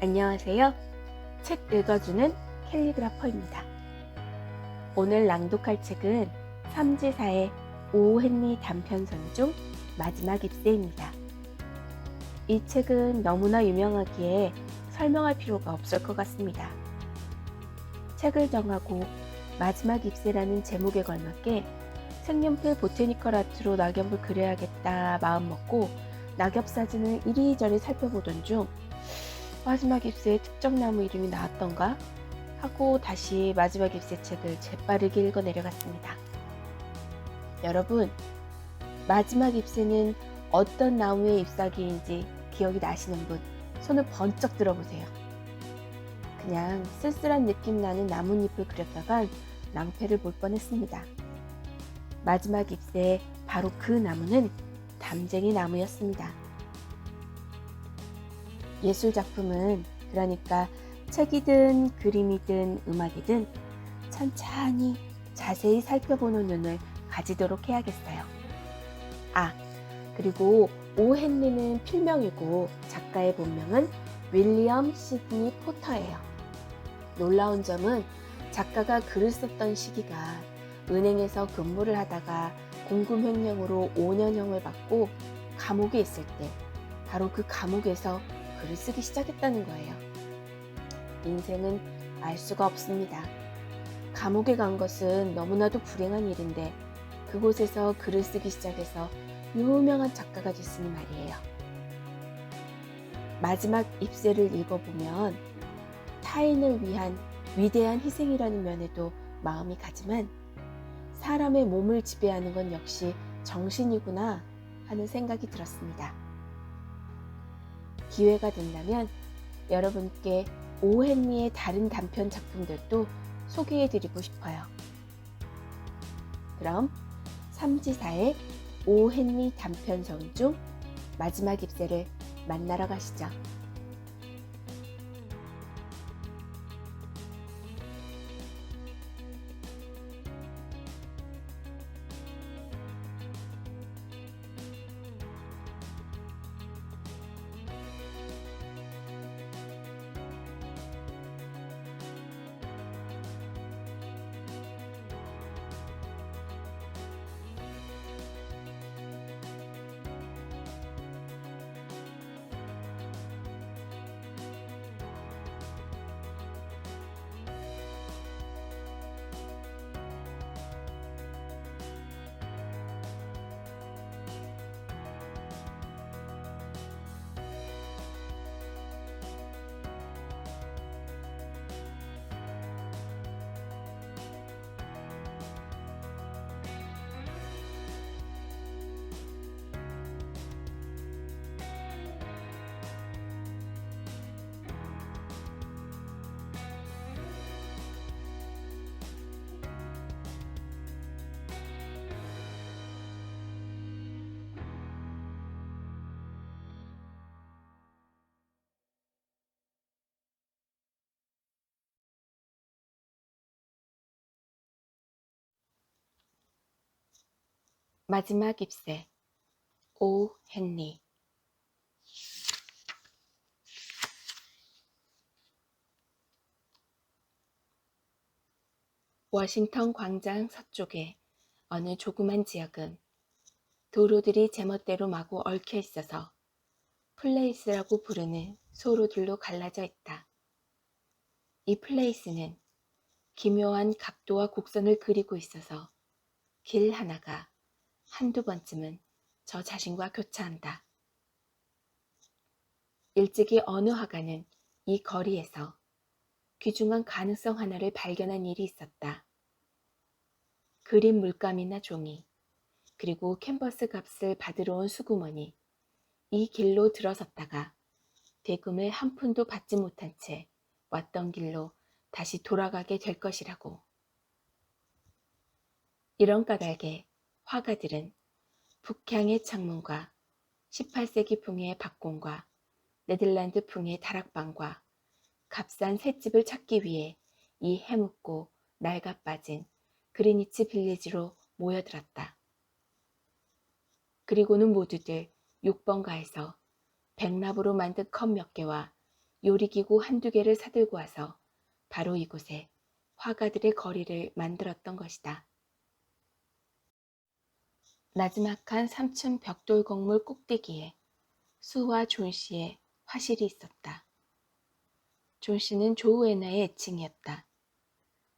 안녕하세요. 책 읽어주는 캘리그라퍼입니다. 오늘 낭독할 책은 삼지사의 오헨리 단편선 중 마지막 입세입니다. 이 책은 너무나 유명하기에 설명할 필요가 없을 것 같습니다. 책을 정하고 마지막 입세라는 제목에 걸맞게 색연필 보테니컬 아트로 낙엽을 그려야겠다 마음먹고 낙엽 사진을 이리저리 살펴보던 중 마지막 잎새에 특정 나무 이름이 나왔던가 하고 다시 마지막 잎새 책을 재빠르게 읽어 내려갔습니다. 여러분, 마지막 잎새는 어떤 나무의 잎사귀인지 기억이 나시는 분 손을 번쩍 들어보세요. 그냥 쓸쓸한 느낌 나는 나뭇잎을 그렸다간 낭패를 볼 뻔했습니다. 마지막 잎새의 바로 그 나무는 담쟁이 나무였습니다. 예술 작품은 그러니까 책이든 그림이든 음악이든 천천히 자세히 살펴보는 눈을 가지도록 해야겠어요. 아, 그리고 오 헨리는 필명이고 작가의 본명은 윌리엄 시드니 포터예요. 놀라운 점은 작가가 글을 썼던 시기가 은행에서 근무를 하다가 공금 횡령으로 5년형을 받고 감옥에 있을 때 바로 그 감옥에서 글을 쓰기 시작했다는 거예요. 인생은 알 수가 없습니다. 감옥에 간 것은 너무나도 불행한 일인데 그곳에서 글을 쓰기 시작해서 유명한 작가가 됐으니 말이에요. 마지막 입세를 읽어보면 타인을 위한 위대한 희생이라는 면에도 마음이 가지만 사람의 몸을 지배하는 건 역시 정신이구나 하는 생각이 들었습니다. 기회가 된다면 여러분께 오헨리의 다른 단편 작품들도 소개해 드리고 싶어요. 그럼 삼지사의 오헨리 단편성 중 마지막 잎새를 만나러 가시죠. 마지막 잎새 오 헨리 워싱턴 광장 서쪽의 어느 조그만 지역은 도로들이 제멋대로 마구 얽혀 있어서 플레이스라고 부르는 소로들로 갈라져 있다. 이 플레이스는 기묘한 각도와 곡선을 그리고 있어서 길 하나가 한두 번쯤은 저 자신과 교차한다. 일찍이 어느 화가는 이 거리에서 귀중한 가능성 하나를 발견한 일이 있었다. 그림 물감이나 종이, 그리고 캔버스 값을 받으러 온 수구머니 이 길로 들어섰다가 대금을 한 푼도 받지 못한 채 왔던 길로 다시 돌아가게 될 것이라고. 이런 까닭에 화가들은 북향의 창문과 18세기 풍의 박공과 네덜란드 풍의 다락방과 값싼 셋집을 찾기 위해 이 해묵고 낡아 빠진 그리니치 빌리지로 모여들었다. 그리고는 모두들 6번가에서 백납으로 만든 컵 몇 개와 요리기구 한두 개를 사들고 와서 바로 이곳에 화가들의 거리를 만들었던 것이다. 나지막한 3층 벽돌 건물 꼭대기에 수와 존 씨의 화실이 있었다. 존 씨는 조우에나의 애칭이었다.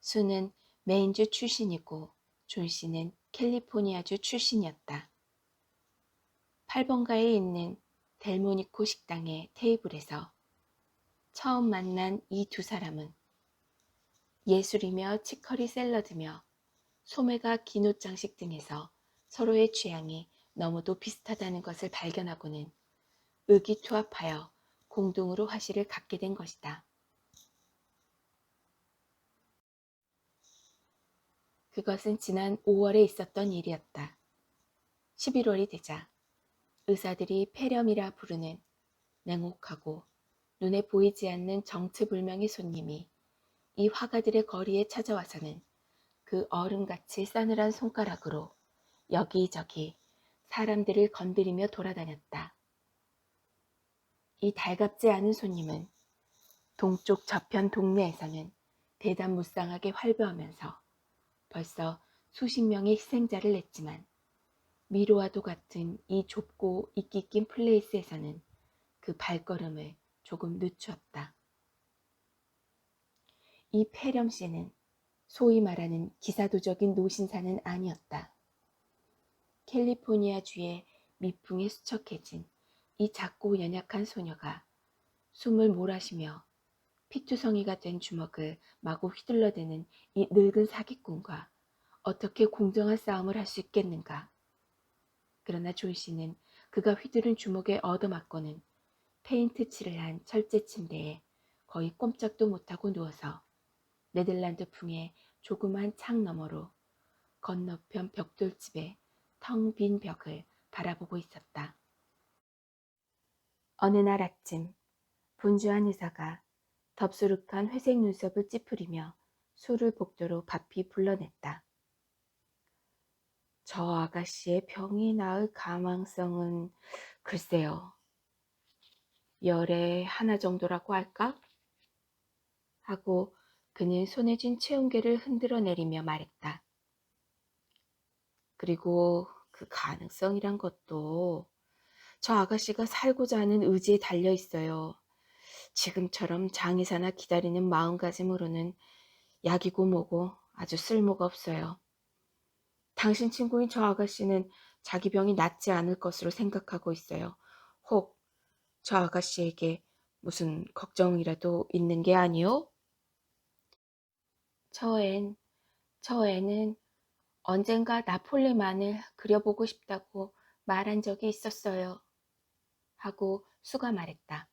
수는 메인주 출신이고 존 씨는 캘리포니아주 출신이었다. 8번가에 있는 델모니코 식당의 테이블에서 처음 만난 이 두 사람은 예술이며 치커리 샐러드며 소매가 긴 옷 장식 등에서 서로의 취향이 너무도 비슷하다는 것을 발견하고는 의기투합하여 공동으로 화실을 갖게 된 것이다. 그것은 지난 5월에 있었던 일이었다. 11월이 되자 의사들이 폐렴이라 부르는 냉혹하고 눈에 보이지 않는 정체불명의 손님이 이 화가들의 거리에 찾아와서는 그 얼음같이 싸늘한 손가락으로 여기저기 사람들을 건드리며 돌아다녔다. 이 달갑지 않은 손님은 동쪽 저편 동네에서는 대담무쌍하게 활보하면서 벌써 수십 명의 희생자를 냈지만 미로와도 같은 이 좁고 이끼 낀 플레이스에서는 그 발걸음을 조금 늦추었다. 이 폐렴 씨는 소위 말하는 기사도적인 노신사는 아니었다. 캘리포니아 주의 미풍에 수척해진 이 작고 연약한 소녀가 숨을 몰아쉬며 피투성이가 된 주먹을 마구 휘둘러대는 이 늙은 사기꾼과 어떻게 공정한 싸움을 할 수 있겠는가. 그러나 존 씨는 그가 휘두른 주먹에 얻어맞고는 페인트 칠을 한 철제 침대에 거의 꼼짝도 못하고 누워서 네덜란드 풍의 조그만 창 너머로 건너편 벽돌집에 텅 빈 벽을 바라보고 있었다. 어느 날 아침 분주한 의사가 덥수룩한 회색 눈썹을 찌푸리며 술을 복도로 바삐 불러냈다. 저 아가씨의 병이 나을 가망성은 글쎄요. 열에 하나 정도라고 할까? 하고 그는 손에 쥔 체온계를 흔들어 내리며 말했다. 그리고 그 가능성이란 것도 저 아가씨가 살고자 하는 의지에 달려 있어요. 지금처럼 장의사나 기다리는 마음가짐으로는 약이고 뭐고 아주 쓸모가 없어요. 당신 친구인 저 아가씨는 자기 병이 낫지 않을 것으로 생각하고 있어요. 혹 저 아가씨에게 무슨 걱정이라도 있는 게 아니요? 저 앤, 저 애는 언젠가 나폴레만을 그려보고 싶다고 말한 적이 있었어요. 하고 수가 말했다.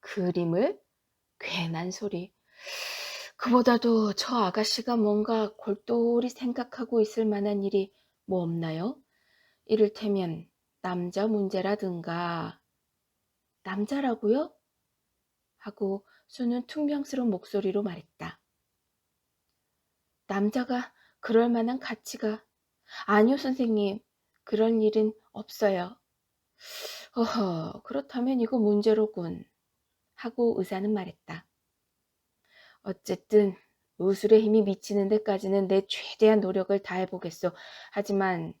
그림을? 괜한 소리. 그보다도 저 아가씨가 뭔가 골똘히 생각하고 있을 만한 일이 뭐 없나요? 이를테면 남자 문제라든가 남자라고요? 하고 수는 퉁명스러운 목소리로 말했다. 남자가 그럴 만한 가치가 아니요 선생님 그런 일은 없어요. 어허 그렇다면 이거 문제로군 하고 의사는 말했다. 어쨌든 의술의 힘이 미치는 데까지는 내 최대한 노력을 다해보겠소. 하지만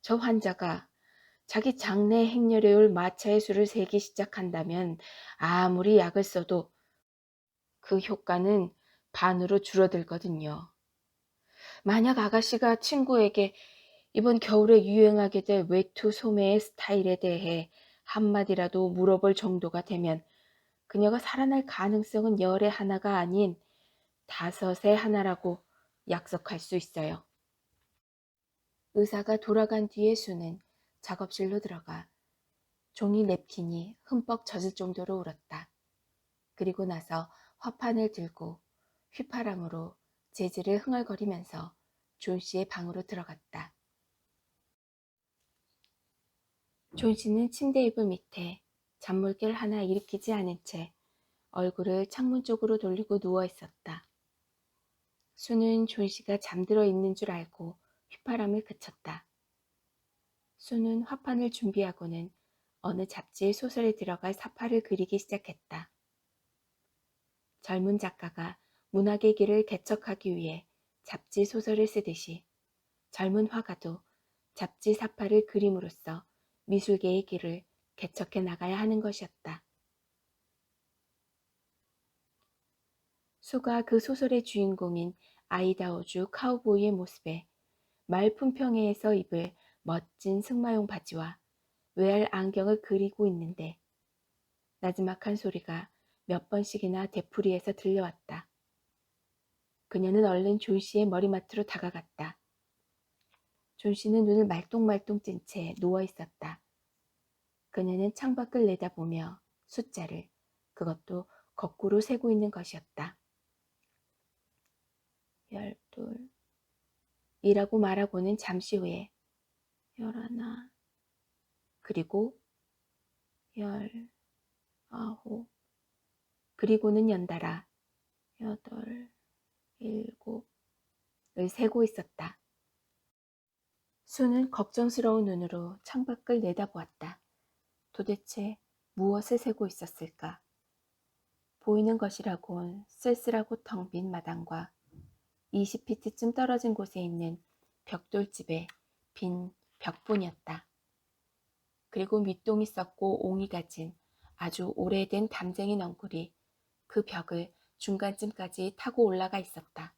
저 환자가 자기 장내 행렬에 올 마차의 수를 세기 시작한다면 아무리 약을 써도 그 효과는 반으로 줄어들거든요. 만약 아가씨가 친구에게 이번 겨울에 유행하게 될 외투 소매의 스타일에 대해 한마디라도 물어볼 정도가 되면 그녀가 살아날 가능성은 열의 하나가 아닌 다섯의 하나라고 약속할 수 있어요. 의사가 돌아간 뒤에 수는 작업실로 들어가 종이 냅킨이 흠뻑 젖을 정도로 울었다. 그리고 나서 화판을 들고 휘파람으로 재질을 흥얼거리면서 존 씨의 방으로 들어갔다. 존 씨는 침대 이불 밑에 잔물결 하나 일으키지 않은 채 얼굴을 창문 쪽으로 돌리고 누워 있었다. 수는 존 씨가 잠들어 있는 줄 알고 휘파람을 그쳤다. 수는 화판을 준비하고는 어느 잡지의 소설에 들어갈 사파를 그리기 시작했다. 젊은 작가가 문학의 길을 개척하기 위해 잡지 소설을 쓰듯이 젊은 화가도 잡지 사파를 그림으로써 미술계의 길을 개척해 나가야 하는 것이었다. 수가 그 소설의 주인공인 아이다오주 카우보이의 모습에 말품평회에서 입을 멋진 승마용 바지와 외알 안경을 그리고 있는데 나지막한 소리가 몇 번씩이나 되풀이해서 들려왔다. 그녀는 얼른 존 씨의 머리맡으로 다가갔다. 존 씨는 눈을 말똥말똥 찐 채 누워 있었다. 그녀는 창밖을 내다보며 숫자를 그것도 거꾸로 세고 있는 것이었다. 열둘 이라고 말하고는 잠시 후에 열하나 그리고 열 아홉 그리고는 연달아 여덟 일곱을 세고 있었다. 수는 걱정스러운 눈으로 창밖을 내다보았다. 도대체 무엇을 세고 있었을까? 보이는 것이라곤 쓸쓸하고 텅 빈 마당과 20피트쯤 떨어진 곳에 있는 벽돌집의 빈 벽뿐이었다. 그리고 밑동이 썩고 옹이 가진 아주 오래된 담쟁이 넝굴이 그 벽을 중간쯤까지 타고 올라가 있었다.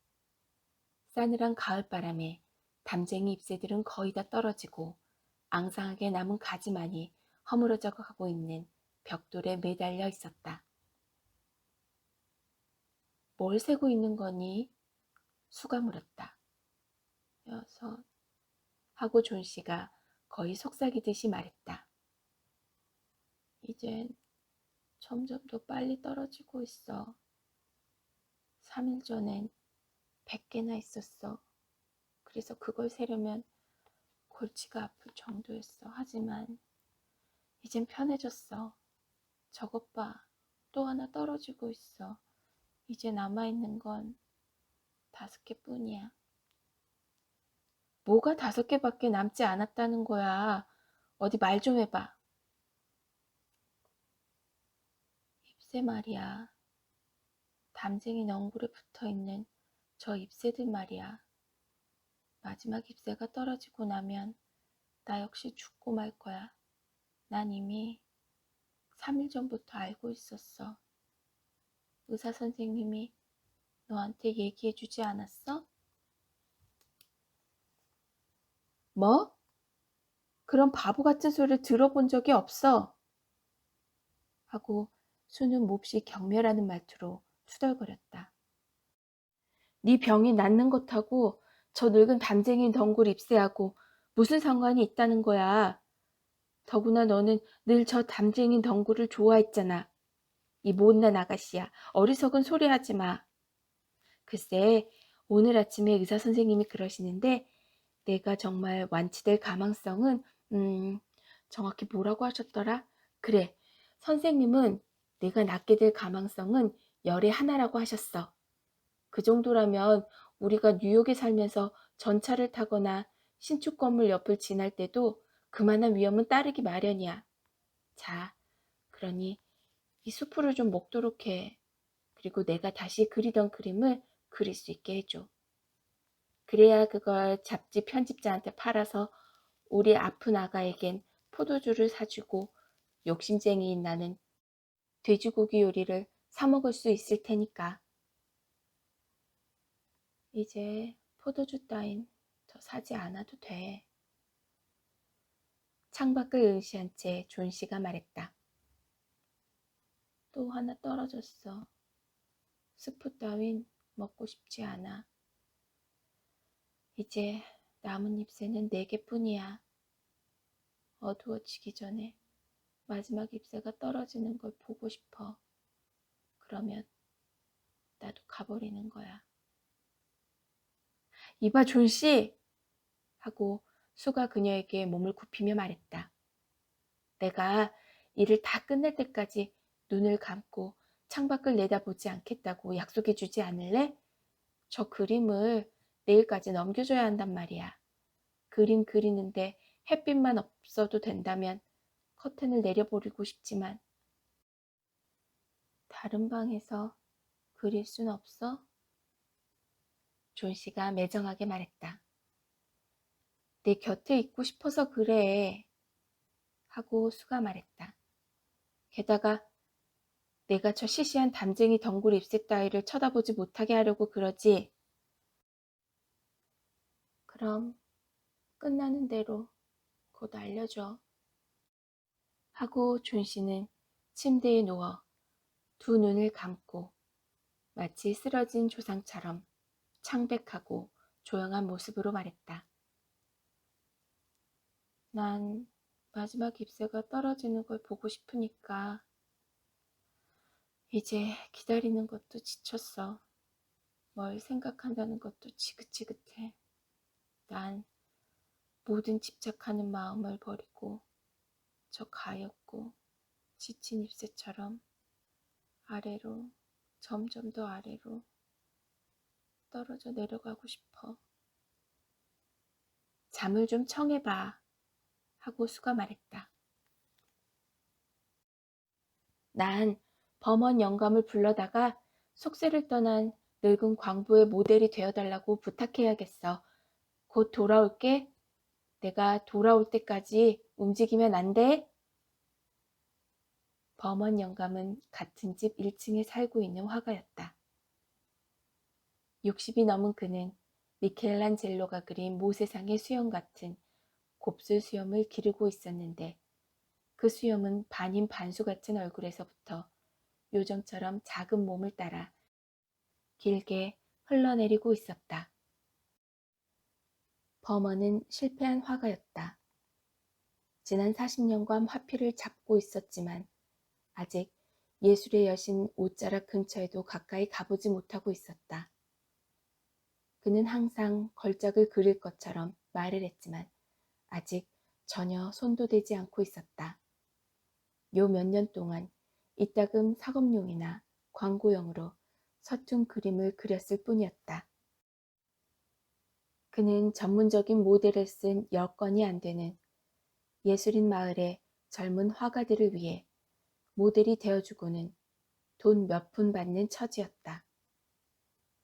싸늘한 가을바람에 담쟁이 잎새들은 거의 다 떨어지고 앙상하게 남은 가지만이 허물어져 가고 있는 벽돌에 매달려 있었다. 뭘 세고 있는 거니? 수가 물었다. 여섯. 하고 존 씨가 거의 속삭이듯이 말했다. 이젠 점점 더 빨리 떨어지고 있어. 3일 전엔 100개나 있었어. 그래서 그걸 세려면 골치가 아플 정도였어. 하지만 이젠 편해졌어. 저것 봐. 또 하나 떨어지고 있어. 이제 남아있는 건 다섯 개 뿐이야. 뭐가 다섯 개밖에 남지 않았다는 거야. 어디 말 좀 해봐. 잎새 말이야. 담쟁이 넝굴에 붙어 있는 저 잎새들 말이야. 마지막 잎새가 떨어지고 나면 나 역시 죽고 말 거야. 난 이미 3일 전부터 알고 있었어. 의사 선생님이 너한테 얘기해 주지 않았어? 뭐? 그런 바보 같은 소리를 들어본 적이 없어. 하고 수는 몹시 경멸하는 말투로 투덜거렸다. 네 병이 낫는 것하고 저 늙은 담쟁이 덩굴 잎새하고 무슨 상관이 있다는 거야. 더구나 너는 늘 저 담쟁이 덩굴을 좋아했잖아. 이 못난 아가씨야. 어리석은 소리 하지 마. 글쎄, 오늘 아침에 의사 선생님이 그러시는데 내가 정말 완치될 가망성은 음, 정확히 뭐라고 하셨더라? 그래, 선생님은 내가 낫게 될 가망성은 열의 하나라고 하셨어. 그 정도라면 우리가 뉴욕에 살면서 전차를 타거나 신축 건물 옆을 지날 때도 그만한 위험은 따르기 마련이야. 자, 그러니 이 수프를 좀 먹도록 해. 그리고 내가 다시 그리던 그림을 그릴 수 있게 해줘. 그래야 그걸 잡지 편집자한테 팔아서 우리 아픈 아가에겐 포도주를 사주고 욕심쟁이인 나는 돼지고기 요리를 사 먹을 수 있을 테니까. 이제 포도주 따윈 더 사지 않아도 돼. 창밖을 응시한 채 존 씨가 말했다. 또 하나 떨어졌어. 스프 따윈 먹고 싶지 않아. 이제 남은 잎새는 네 개뿐이야. 어두워지기 전에 마지막 잎새가 떨어지는 걸 보고 싶어. 그러면 나도 가버리는 거야. 이봐, 존씨! 하고 수가 그녀에게 몸을 굽히며 말했다. 내가 일을 다 끝낼 때까지 눈을 감고 창밖을 내다보지 않겠다고 약속해 주지 않을래? 저 그림을 내일까지 넘겨줘야 한단 말이야. 그림 그리는데 햇빛만 없어도 된다면 커튼을 내려버리고 싶지만 다른 방에서 그릴 순 없어? 존 씨가 매정하게 말했다. 내 곁에 있고 싶어서 그래. 하고 수가 말했다. 게다가 내가 저 시시한 담쟁이 덩굴 잎새 따위를 쳐다보지 못하게 하려고 그러지. 그럼 끝나는 대로 곧 알려줘. 하고 존 씨는 침대에 누워 두 눈을 감고 마치 쓰러진 조상처럼 창백하고 조용한 모습으로 말했다. 난 마지막 잎새가 떨어지는 걸 보고 싶으니까 이제 기다리는 것도 지쳤어. 뭘 생각한다는 것도 지긋지긋해. 난 모든 집착하는 마음을 버리고 저 가엾고 지친 잎새처럼 아래로 점점 더 아래로 떨어져 내려가고 싶어. 잠을 좀 청해봐. 하고 수가 말했다. 난 범원 영감을 불러다가 속세를 떠난 늙은 광부의 모델이 되어달라고 부탁해야겠어. 곧 돌아올게. 내가 돌아올 때까지 움직이면 안 돼? 범원 영감은 같은 집 1층에 살고 있는 화가였다. 60이 넘은 그는 미켈란젤로가 그린 모세상의 수염 같은 곱슬 수염을 기르고 있었는데 그 수염은 반인 반수 같은 얼굴에서부터 요정처럼 작은 몸을 따라 길게 흘러내리고 있었다. 버머는 실패한 화가였다. 지난 40년간 화필을 잡고 있었지만 아직 예술의 여신 옷자락 근처에도 가까이 가보지 못하고 있었다. 그는 항상 걸작을 그릴 것처럼 말을 했지만 아직 전혀 손도 대지 않고 있었다. 요 몇 년 동안 이따금 사업용이나 광고용으로 서툰 그림을 그렸을 뿐이었다. 그는 전문적인 모델을 쓴 여건이 안 되는 예술인 마을의 젊은 화가들을 위해 모델이 되어주고는 돈 몇 푼 받는 처지였다.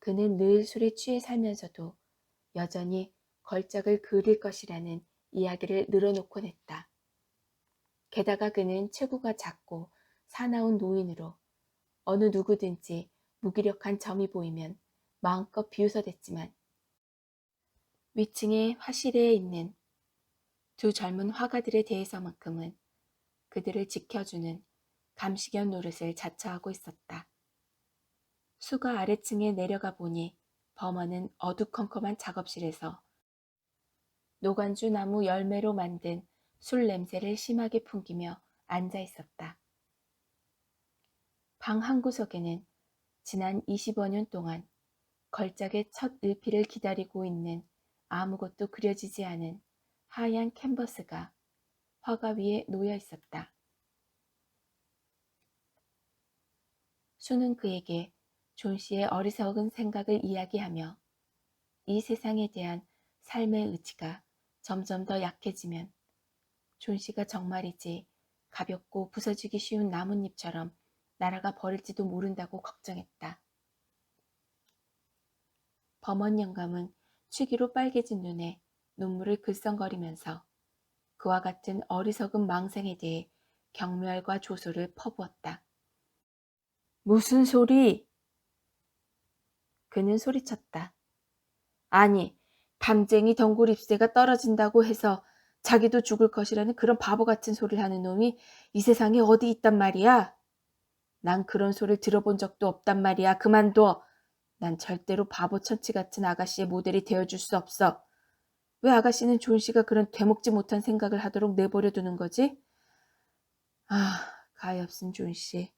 그는 늘 술에 취해 살면서도 여전히 걸작을 그릴 것이라는 이야기를 늘어놓곤 했다. 게다가 그는 체구가 작고 사나운 노인으로 어느 누구든지 무기력한 점이 보이면 마음껏 비웃어댔지만 위층의 화실에 있는 두 젊은 화가들에 대해서만큼은 그들을 지켜주는 감시견 노릇을 자처하고 있었다. 수가 아래층에 내려가 보니 범어는 어두컴컴한 작업실에서 노간주 나무 열매로 만든 술 냄새를 심하게 풍기며 앉아 있었다. 방 한 구석에는 지난 25년 동안 걸작의 첫 일피를 기다리고 있는 아무것도 그려지지 않은 하얀 캔버스가 화가 위에 놓여 있었다. 수는 그에게 존 씨의 어리석은 생각을 이야기하며 이 세상에 대한 삶의 의지가 점점 더 약해지면 존 씨가 정말이지 가볍고 부서지기 쉬운 나뭇잎처럼 날아가 버릴지도 모른다고 걱정했다. 범원 영감은 취기로 빨개진 눈에 눈물을 글썽거리면서 그와 같은 어리석은 망생에 대해 경멸과 조소를 퍼부었다. 무슨 소리? 그는 소리쳤다. 아니, 담쟁이 덩굴 잎새가 떨어진다고 해서 자기도 죽을 것이라는 그런 바보 같은 소리를 하는 놈이 이 세상에 어디 있단 말이야? 난 그런 소리를 들어본 적도 없단 말이야. 그만둬. 난 절대로 바보 천치 같은 아가씨의 모델이 되어줄 수 없어. 왜 아가씨는 존 씨가 그런 되먹지 못한 생각을 하도록 내버려 두는 거지? 아, 가엾은 존 씨.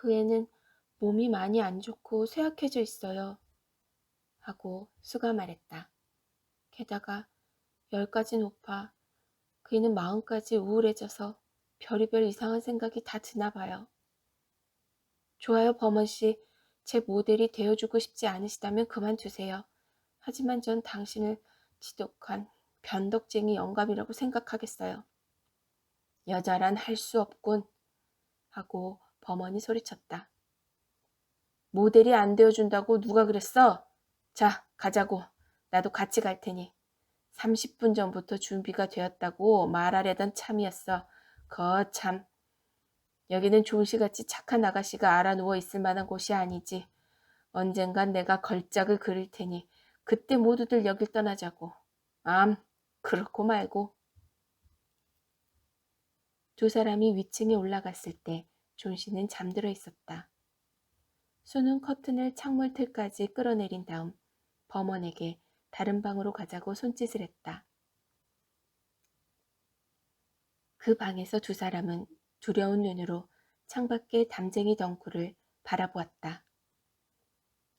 그 애는 몸이 많이 안 좋고 쇠약해져 있어요. 하고 수가 말했다. 게다가 열까지 높아 그이는 마음까지 우울해져서 별의별 이상한 생각이 다 드나 봐요. 좋아요, 범원 씨. 제 모델이 되어주고 싶지 않으시다면 그만두세요. 하지만 전 당신을 지독한 변덕쟁이 영감이라고 생각하겠어요. 여자란 할 수 없군. 하고 범원이 소리쳤다. 모델이 안 되어준다고 누가 그랬어? 자, 가자고. 나도 같이 갈 테니. 30분 전부터 준비가 되었다고 말하려던 참이었어. 거참. 여기는 조시같이 착한 아가씨가 알아 누워 있을 만한 곳이 아니지. 언젠간 내가 걸작을 그릴 테니 그때 모두들 여길 떠나자고. 암, 그렇고 말고. 두 사람이 위층에 올라갔을 때 존 씨는 잠들어 있었다. 수는 커튼을 창문 틀까지 끌어내린 다음 범원에게 다른 방으로 가자고 손짓을 했다. 그 방에서 두 사람은 두려운 눈으로 창밖의 담쟁이 덩굴을 바라보았다.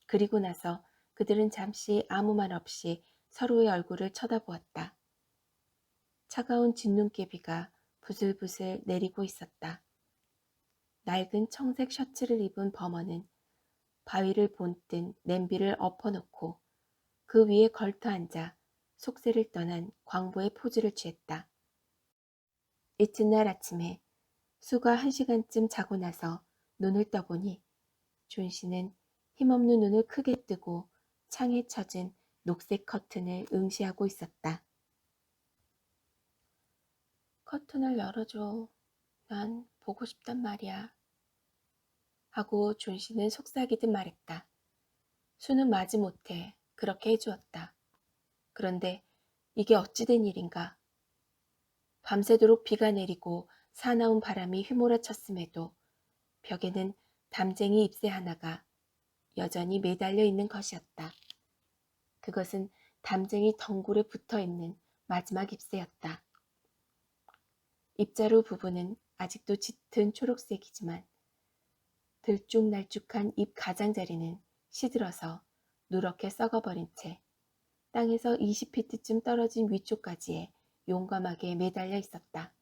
그리고 나서 그들은 잠시 아무 말 없이 서로의 얼굴을 쳐다보았다. 차가운 진눈깨비가 부슬부슬 내리고 있었다. 낡은 청색 셔츠를 입은 범어는 바위를 본뜬 냄비를 엎어놓고 그 위에 걸터 앉아 속세를 떠난 광부의 포즈를 취했다. 이튿날 아침에 수가 한 시간쯤 자고 나서 눈을 떠보니 존 씨는 힘없는 눈을 크게 뜨고 창에 쳐진 녹색 커튼을 응시하고 있었다. 커튼을 열어줘. 난 보고 싶단 말이야. 하고 존 씨는 속삭이듯 말했다. 수는 마지못해 그렇게 해주었다. 그런데 이게 어찌된 일인가? 밤새도록 비가 내리고 사나운 바람이 휘몰아쳤음에도 벽에는 담쟁이 잎새 하나가 여전히 매달려 있는 것이었다. 그것은 담쟁이 덩굴에 붙어 있는 마지막 잎새였다. 입자루 부분은 아직도 짙은 초록색이지만 들쭉날쭉한 잎 가장자리는 시들어서 누렇게 썩어버린 채 땅에서 20피트쯤 떨어진 위쪽까지에 용감하게 매달려 있었다.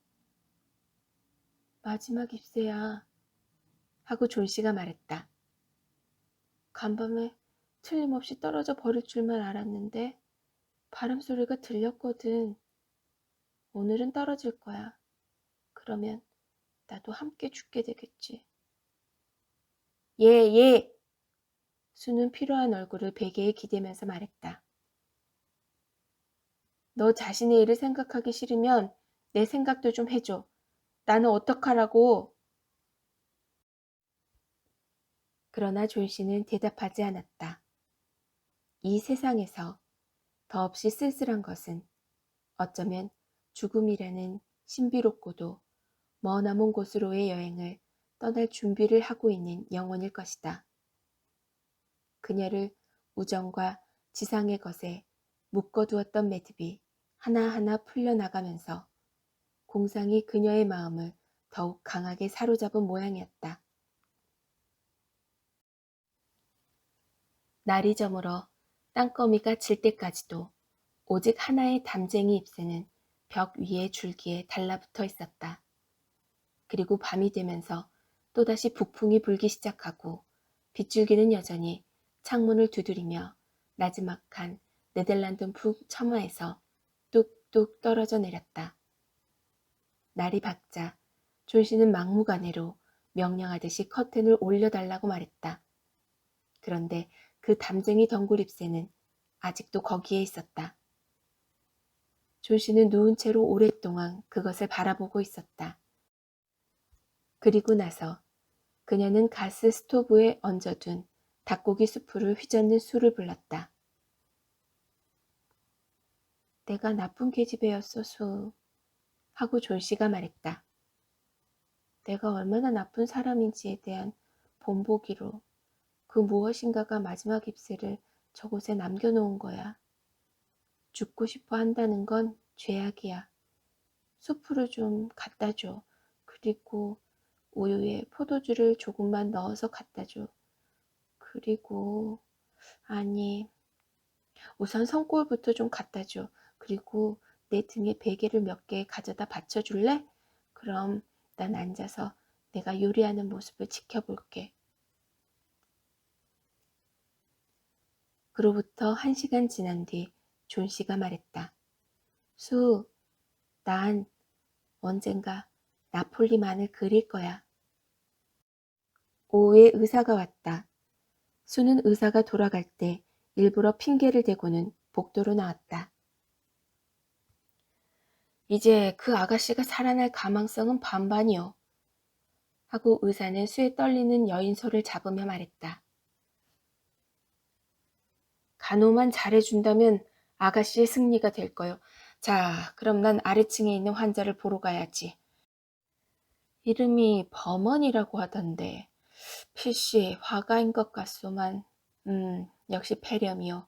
마지막 잎새야 하고 존 씨가 말했다. 간밤에 틀림없이 떨어져 버릴 줄만 알았는데 바람 소리가 들렸거든. 오늘은 떨어질 거야. 그러면 나도 함께 죽게 되겠지. 예, 예. 수는 피로한 얼굴을 베개에 기대면서 말했다. 너 자신의 일을 생각하기 싫으면 내 생각도 좀 해줘. 나는 어떡하라고? 그러나 존 씨는 대답하지 않았다. 이 세상에서 더없이 쓸쓸한 것은 어쩌면 죽음이라는 신비롭고도 머나먼 곳으로의 여행을 떠날 준비를 하고 있는 영혼일 것이다. 그녀를 우정과 지상의 것에 묶어두었던 매듭이 하나하나 풀려나가면서 공상이 그녀의 마음을 더욱 강하게 사로잡은 모양이었다. 날이 저물어 땅거미가 질 때까지도 오직 하나의 담쟁이 잎새는 벽 위에 줄기에 달라붙어 있었다. 그리고 밤이 되면서 또다시 북풍이 불기 시작하고 빗줄기는 여전히 창문을 두드리며 나지막한 네덜란드 북 처마에서 뚝뚝 떨어져 내렸다. 날이 밝자 존 씨는 막무가내로 명령하듯이 커튼을 올려달라고 말했다. 그런데 그 담쟁이 덩굴 잎새는 아직도 거기에 있었다. 존 씨는 누운 채로 오랫동안 그것을 바라보고 있었다. 그리고 나서 그녀는 가스 스토브에 얹어둔 닭고기 수프를 휘젓는 수를 불렀다. 내가 나쁜 계집애였어, 수. 하고 존 씨가 말했다. 내가 얼마나 나쁜 사람인지에 대한 본보기로 그 무엇인가가 마지막 잎새를 저곳에 남겨놓은 거야. 죽고 싶어 한다는 건 죄악이야. 수프를 좀 갖다 줘. 그리고 우유에 포도주를 조금만 넣어서 갖다 줘. 그리고, 아니, 우선 손골부터 좀 갖다 줘. 그리고 내 등에 베개를 몇 개 가져다 받쳐줄래? 그럼 난 앉아서 내가 요리하는 모습을 지켜볼게. 그로부터 한 시간 지난 뒤 존 씨가 말했다. 수, 난 언젠가 나폴리만을 그릴 거야. 오후에 의사가 왔다. 수는 의사가 돌아갈 때 일부러 핑계를 대고는 복도로 나왔다. 이제 그 아가씨가 살아날 가망성은 반반이요. 하고 의사는 수의 떨리는 여인손을 잡으며 말했다. 간호만 잘해준다면 아가씨의 승리가 될 거요. 자, 그럼 난 아래층에 있는 환자를 보러 가야지. 이름이 범원이라고 하던데 필시 화가인 것 같소만 음 역시 폐렴이요.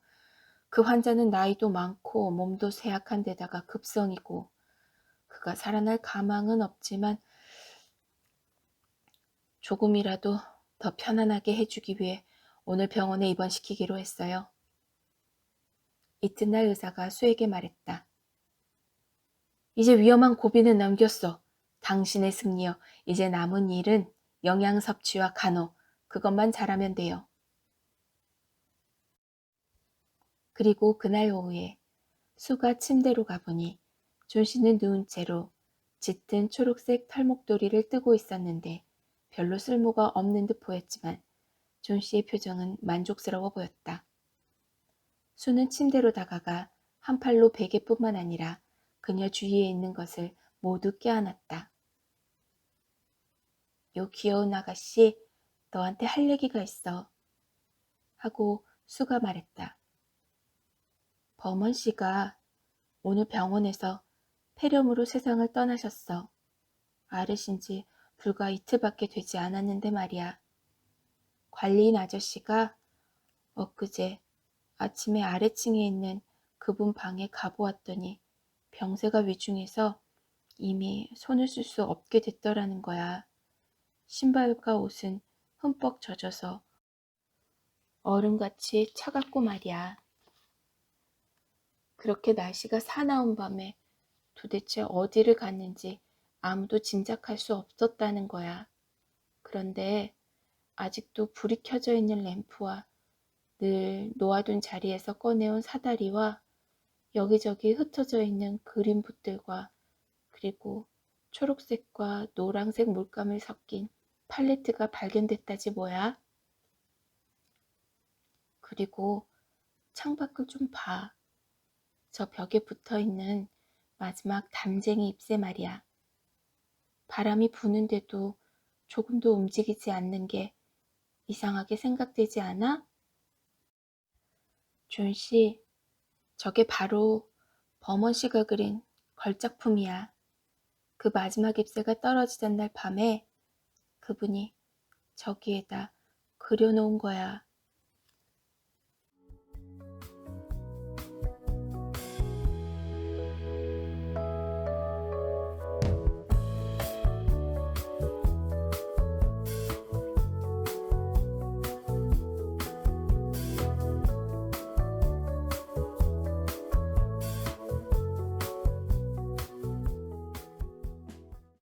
그 환자는 나이도 많고 몸도 쇠약한 데다가 급성이고 그가 살아날 가망은 없지만 조금이라도 더 편안하게 해주기 위해 오늘 병원에 입원시키기로 했어요. 이튿날 의사가 수에게 말했다. 이제 위험한 고비는 넘겼어. 당신의 승리여. 이제 남은 일은 영양 섭취와 간호, 그것만 잘하면 돼요. 그리고 그날 오후에 수가 침대로 가보니 존 씨는 누운 채로 짙은 초록색 털목도리를 뜨고 있었는데 별로 쓸모가 없는 듯 보였지만 존 씨의 표정은 만족스러워 보였다. 수는 침대로 다가가 한 팔로 베개뿐만 아니라 그녀 주위에 있는 것을 모두 껴안았다. 요 귀여운 아가씨, 너한테 할 얘기가 있어. 하고 수가 말했다. 범원 씨가 오늘 병원에서 폐렴으로 세상을 떠나셨어. 아르신 지 불과 이틀밖에 되지 않았는데 말이야. 관리인 아저씨가 엊그제 아침에 아래층에 있는 그분 방에 가보았더니 병세가 위중해서 이미 손을 쓸 수 없게 됐더라는 거야. 신발과 옷은 흠뻑 젖어서 얼음같이 차갑고 말이야. 그렇게 날씨가 사나운 밤에 도대체 어디를 갔는지 아무도 짐작할 수 없었다는 거야. 그런데 아직도 불이 켜져 있는 램프와 늘 놓아둔 자리에서 꺼내온 사다리와 여기저기 흩어져 있는 그림붓들과 그리고 초록색과 노란색 물감을 섞인 팔레트가 발견됐다지 뭐야. 그리고 창밖을 좀 봐. 저 벽에 붙어 있는 마지막 담쟁이 잎새 말이야. 바람이 부는데도 조금도 움직이지 않는 게 이상하게 생각되지 않아? 존 씨, 저게 바로 범원 씨가 그린 걸작품이야. 그 마지막 잎새가 떨어지던 날 밤에 그분이 저기에다 그려놓은 거야.